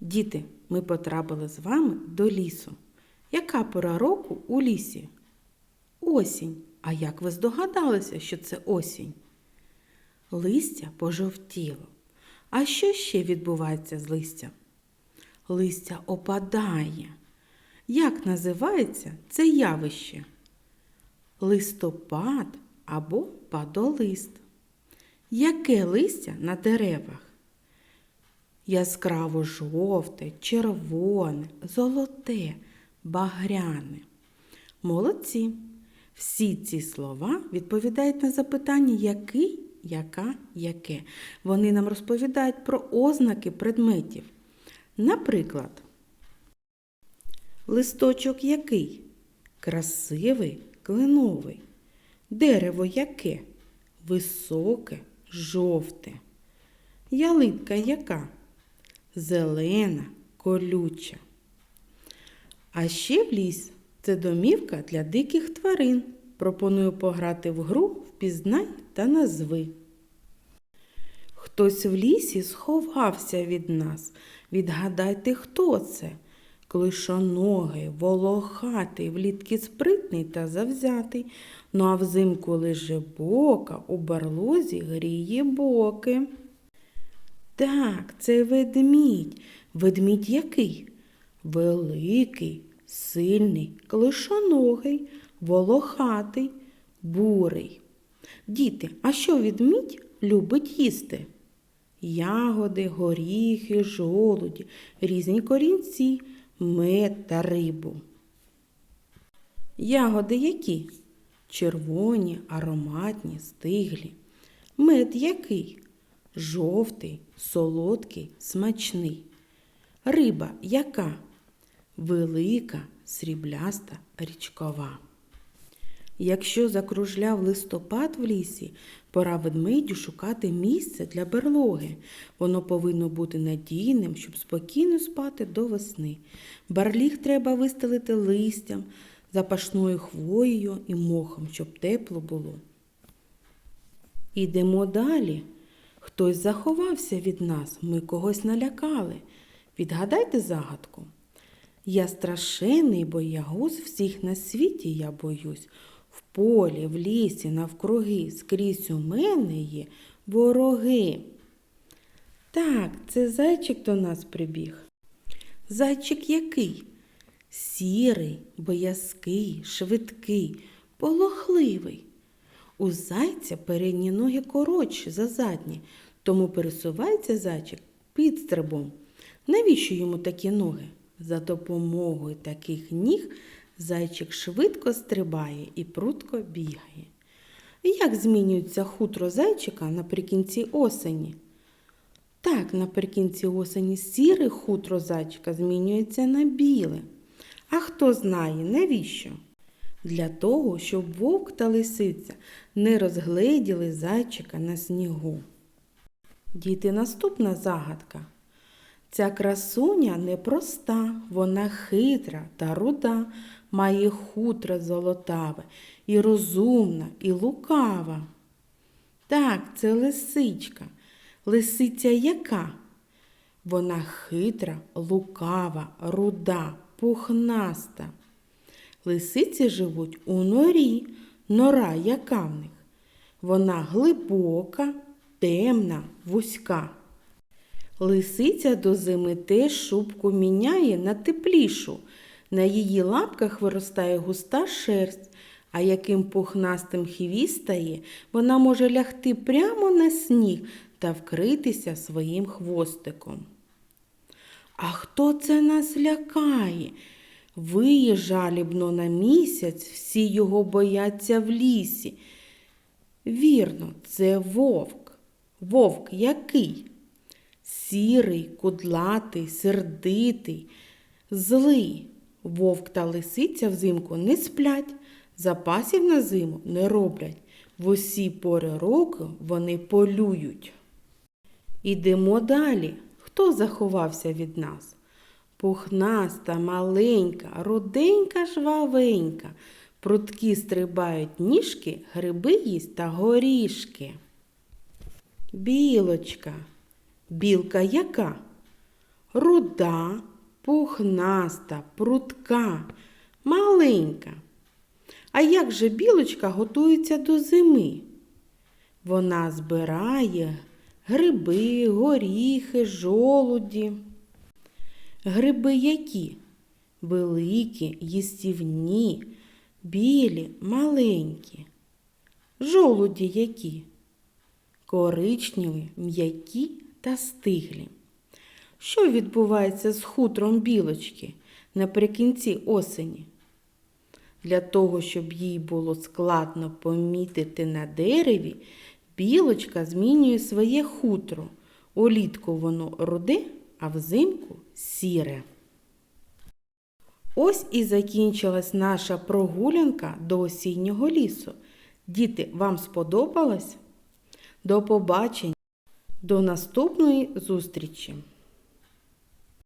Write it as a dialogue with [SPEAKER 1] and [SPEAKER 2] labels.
[SPEAKER 1] Діти, ми потрапили з вами до лісу. Яка пора року у лісі? Осінь. А як ви здогадалися, що це осінь? Листя пожовтіло. А що ще відбувається з листям? Листя опадає. Як називається це явище? Листопад або падолист. Яке листя на деревах? Яскраво жовте, червоне, золоте, багряне. Молодці. Всі ці слова відповідають на запитання який, яка, яке. Вони нам розповідають про ознаки предметів. Наприклад, листочок який? Красивий, кленовий. Дерево яке? Високе, жовте. Ялинка яка? Зелена, колюча. А ще в ліс це домівка для диких тварин. Пропоную пограти в гру впізнай та назви. Хтось в лісі сховався від нас. Відгадайте, хто це? Клишоногий, волохатий, влітки спритний та завзятий. Ну а взимку лиже бока, у барлозі гріє боки. Так, це ведмідь. Ведмідь який? Великий, сильний, клишоногий, волохатий, бурий. Діти, а що ведмідь любить їсти? Ягоди, горіхи, жолуді, різні корінці, мед та рибу. Ягоди які? Червоні, ароматні, стиглі. Мед який? Жовтий, солодкий, смачний. Риба яка? Велика, срібляста, річкова. Якщо закружляв листопад в лісі, пора ведмедю шукати місце для берлоги. Воно повинно бути надійним, щоб спокійно спати до весни. Барліг треба вистелити листям, запашною хвоєю і мохом, щоб тепло було. Ідемо далі. Хтось заховався від нас, ми когось налякали. Відгадайте загадку. Я страшенний боягуз, всіх на світі я боюсь. В полі, в лісі, навкруги, скрізь у мене є вороги. Так, це зайчик до нас прибіг. Зайчик який? Сірий, боязкий, швидкий, полохливий. У зайця передні ноги коротші за задні, тому пересувається зайчик під стрибом. Навіщо йому такі ноги? За допомогою таких ніг зайчик швидко стрибає і прудко бігає. Як змінюється хутро зайчика наприкінці осені? Так, наприкінці осені сіре хутро зайчика змінюється на біле. А хто знає, навіщо? Для того, щоб вовк та лисиця не розгледіли зайчика на снігу. Діти, наступна загадка. Ця красуня непроста, вона хитра та руда, має хутро золотаве, і розумна, і лукава. Так, це лисичка. Лисиця яка? Вона хитра, лукава, руда, пухнаста. Лисиці живуть у норі, нора яка в них? Вона глибока, темна, вузька. Лисиця до зими теж шубку міняє на теплішу. На її лапках виростає густа шерсть, а яким пухнастим хвіст стає, вона може лягти прямо на сніг та вкритися своїм хвостиком. А хто це нас лякає? Виє жалібно на місяць, всі його бояться в лісі. Вірно, це вовк. Вовк який? Сірий, кудлатий, сердитий, злий. Вовк та лисиця взимку не сплять, запасів на зиму не роблять. В усі пори року вони полюють. Ідемо далі. Хто заховався від нас? Пухнаста, маленька, руденька, жвавенька. Прудкі стрибають ніжки, гриби їсть та горішки. Білочка. Білка яка? руда, пухнаста, прутка, маленька. А як же білочка готується до зими? Вона збирає гриби, горіхи, жолуді. Гриби які? Великі, їстівні, білі, маленькі. Жолуді які? Коричневі, м'які та стиглі. Що відбувається з хутром білочки наприкінці осені? Для того, щоб їй було складно помітити на дереві, білочка змінює своє хутро. Улітку воно руде, а взимку сіре. Ось і закінчилась наша прогулянка до осіннього лісу. Діти, вам сподобалось? До побачення, до наступної зустрічі!